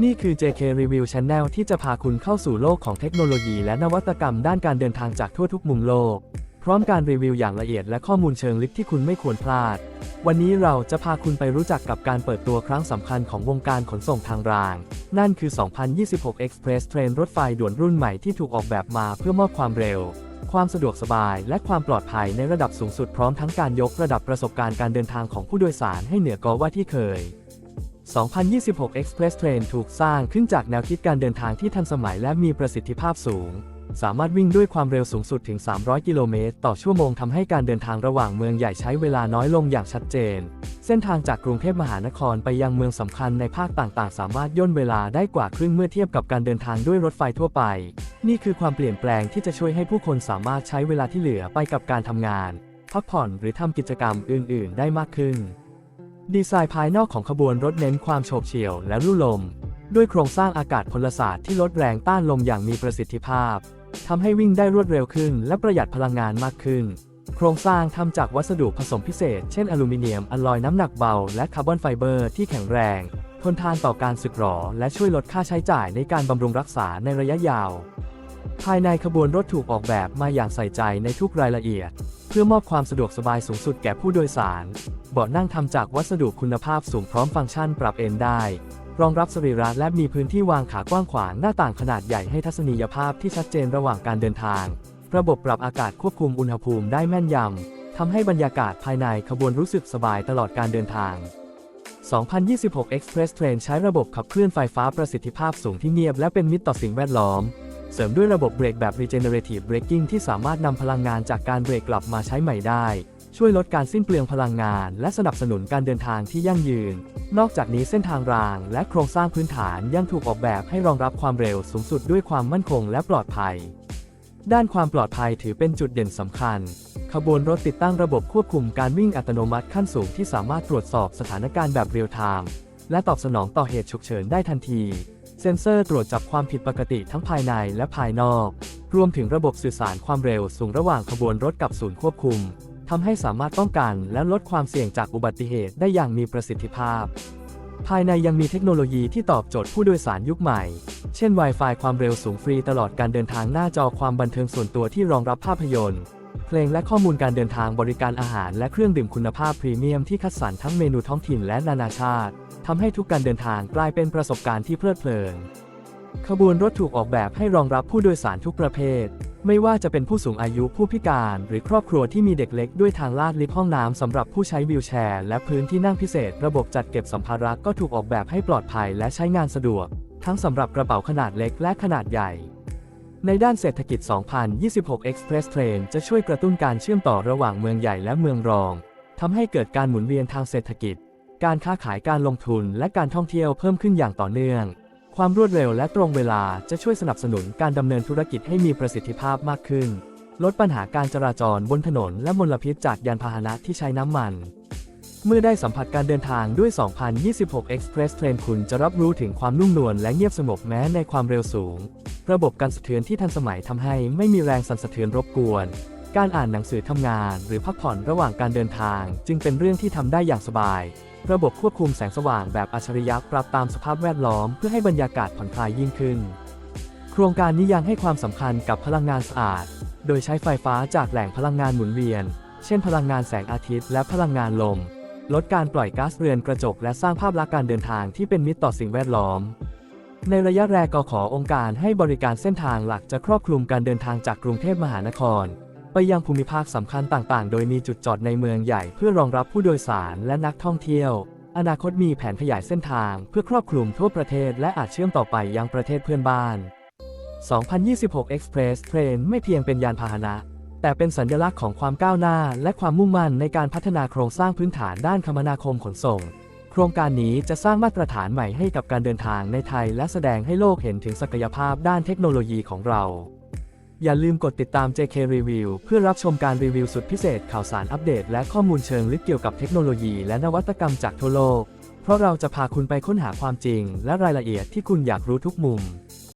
นี่คือ JK Review Channel ที่จะพาคุณเข้าสู่โลกของเทคโนโลยีและนวัตกรรมด้านการเดินทางจากทั่วทุกมุมโลก พร้อมการรีวิวอย่างละเอียดและข้อมูลเชิงลึกที่คุณไม่ควรพลาด วันนี้เราจะพาคุณไปรู้จักกับการเปิดตัวครั้งสำคัญของวงการขนส่งทางราง นั่นคือ 2026 Express Train รถไฟด่วนรุ่นใหม่ที่ถูกออกแบบมาเพื่อมอบความเร็ว ความสะดวกสบาย และความปลอดภัยในระดับสูงสุดพร้อมทั้งการยกระดับประสบการณ์การเดินทางของผู้โดยสารให้เหนือกว่าที่เคย 2026 Express Train ถูกสร้างขึ้นจากแนวคิดการเดินทางที่ทันสมัยและมีประสิทธิภาพสูง สามารถวิ่งด้วยความเร็วสูงสุดถึง 300 กิโลเมตร ต่อชั่วโมงทำให้การเดินทางระหว่างเมืองใหญ่ใช้เวลาน้อยลงอย่างชัดเจน เส้นทางจากกรุงเทพมหานครไปยังเมืองสำคัญในภาคต่างๆ สามารถย่นเวลาได้กว่าครึ่งเมื่อเทียบกับการเดินทางด้วยรถไฟทั่วไป นี่คือความเปลี่ยนแปลงที่จะช่วยให้ผู้คนสามารถใช้เวลาที่เหลือไปกับการทำงาน พักผ่อนหรือทำกิจกรรมอื่น ๆ ได้มากขึ้น ดีไซน์ภายนอกของขบวนรถเน้นความโฉบเฉี่ยวและรุ่ลม ด้วยโครงสร้างอากาศพลศาสตร์ที่ลดแรงต้านลมอย่างมีประสิทธิภาพทำให้วิ่งได้รวดเร็วขึ้น และประหยัดพลังงานมากขึ้น โครงสร้างทำจากวัสดุผสมพิเศษ เช่นอลูมิเนียมอลลอยน้ำหนักเบา และคาร์บอนไฟเบอร์ที่แข็งแรง ทนทานต่อการสึกหรอ และช่วยลดค่าใช้จ่ายในการบำรุงรักษาในระยะยาว ภายในขบวนรถถูกออกแบบมาอย่างใส่ใจในทุกรายละเอียด เพื่อมอบความสะดวกสบายสูงสุดแก่ผู้โดยสาร เบาะนั่งทำจากวัสดุคุณภาพสูงพร้อมฟังก์ชันปรับเอนได้ รองรับสรีระและมีพื้นที่วางขากว้างขวางหน้าต่างขนาดใหญ่ให้ทัศนียภาพที่ชัดเจนระหว่างการเดินทาง ระบบปรับอากาศควบคุมอุณหภูมิได้แม่นยำทำให้บรรยากาศภายในขบวนรู้สึกสบายตลอดการเดินทาง 2026 Express Train ใช้ระบบขับเคลื่อนไฟฟ้าประสิทธิภาพสูงที่เงียบและเป็นมิตรต่อสิ่งแวดล้อม เสริมด้วยระบบเบรกแบบ Regenerative Braking ที่สามารถนำพลังงานจากการเบรกกลับมาใช้ใหม่ได้ ช่วยลดการสิ้นเปลืองพลังงาน และสนับสนุนการเดินทางที่ยั่งยืน นอกจากนี้เส้นทางราง และโครงสร้างพื้นฐานยังถูกออกแบบให้รองรับความเร็วสูงสุดด้วยความมั่นคงและปลอดภัย ด้านความปลอดภัยถือเป็นจุดเด่นสำคัญ ขบวนรถติดตั้งระบบควบคุมการวิ่งอัตโนมัติขั้นสูงที่สามารถตรวจสอบสถานการณ์แบบเรียลไทม์และตอบสนองต่อเหตุฉุกเฉินได้ทันที เซ็นเซอร์ตรวจจับความผิดปกติทั้งภายในและภายนอก รวมถึงระบบสื่อสารความเร็วสูงระหว่างขบวนรถกับศูนย์ควบคุมทำให้สามารถป้องกันและลดความเสี่ยงจากอุบัติเหตุได้อย่างมีประสิทธิภาพ ภายในยังมีเทคโนโลยีที่ตอบโจทย์ผู้โดยสารยุคใหม่ เช่น Wi-Fi ความเร็วสูงฟรีตลอดการเดินทางหน้าจอความบันเทิงส่วนตัวที่รองรับภาพยนตร์เพลงและข้อมูลการเดินทางบริการอาหารและเครื่องดื่มคุณภาพพรีเมียมที่คัดสรรทั้งเมนูท้องถิ่นและนานาชาติ ทำให้ทุกการเดินทางกลายเป็นประสบการณ์ที่เพลิดเพลิน ขบวนรถถูกออกแบบให้รองรับผู้โดยสารทุกประเภท ไม่ว่าจะเป็นผู้สูงอายุผู้พิการ หรือครอบครัวที่มีเด็กเล็กด้วยทางลาดลิฟต์ห้องน้ำสำหรับผู้ใช้วีลแชร์ และพื้นที่นั่งพิเศษ ระบบจัดเก็บสัมภาระก็ถูกออกแบบให้ปลอดภัยและใช้งานสะดวก ทั้งสำหรับกระเป๋าขนาดเล็กและขนาดใหญ่ในด้านเศรษฐกิจ 2026 Express Train จะช่วยกระตุ้นการเชื่อมต่อระหว่างเมืองใหญ่และเมืองรอง ทำให้เกิดการหมุนเวียนทางเศรษฐกิจ การค้าขายการลงทุนและการท่องเที่ยวเพิ่มขึ้นอย่างต่อเนื่อง ความรวดเร็วและตรงเวลาจะช่วยสนับสนุนการดำเนินธุรกิจให้มีประสิทธิภาพมากขึ้น ลดปัญหาการจราจรบนถนนและมลพิษจากยานพาหนะที่ใช้น้ำมัน เมื่อได้สัมผัสการเดินทางด้วย 2026 Express Train คุณจะรับรู้ถึงความนุ่มนวลและเงียบสงบแม้ในความเร็วสูง ระบบการสะเทือนที่ทันสมัยทำให้ไม่มีแรงสั่นสะเทือนรบกวน การอ่านหนังสือทำงานหรือพักผ่อนระหว่างการเดินทาง จึงเป็นเรื่องที่ทำได้อย่างสบาย ระบบควบคุมแสงสว่างแบบอัจฉริยะปรับตามสภาพแวดล้อมเพื่อให้บรรยากาศผ่อนคลายยิ่งขึ้น โครงการนี้ยังให้ความสำคัญกับพลังงานสะอาด โดยใช้ไฟฟ้าจากแหล่งพลังงานหมุนเวียน เช่น พลังงานแสงอาทิตย์และพลังงานลม ลดการปล่อยก๊าซเรือนกระจก และสร้างภาพลักษณ์การเดินทางที่เป็นมิตรต่อสิ่งแวดล้อมในระยะแรกกขอองค์การให้บริการเส้นทางหลักจะครอบคลุมการเดินทางจากกรุงเทพมหานคร ไปยังภูมิภาคสำคัญต่างๆ โดยมีจุดจอดในเมืองใหญ่เพื่อรองรับผู้โดยสารและนักท่องเที่ยว อนาคตมีแผนขยายเส้นทางเพื่อครอบคลุมทั่วประเทศและอาจเชื่อมต่อไปยังประเทศเพื่อนบ้าน 2026 Express Train ไม่เพียงเป็นยานพาหนะ แต่เป็นสัญลักษณ์ของความก้าวหน้า และความมุ่งมั่นในการพัฒนาโครงสร้างพื้นฐานด้านคมนาคมขนส่ง โครงการนี้จะสร้างมาตรฐานใหม่ให้กับการเดินทางในไทย และแสดงให้โลกเห็นถึงศักยภาพด้านเทคโนโลยีของเรา อย่าลืมกดติดตาม JK Review เพื่อรับชมการรีวิวสุดพิเศษข่าวสารอัปเดต และข้อมูลเชิงลึกเกี่ยวกับเทคโนโลยีและนวัตกรรมจากทั่วโลก เพราะเราจะพาคุณไปค้นหาความจริง และรายละเอียดที่คุณอยากรู้ทุกมุม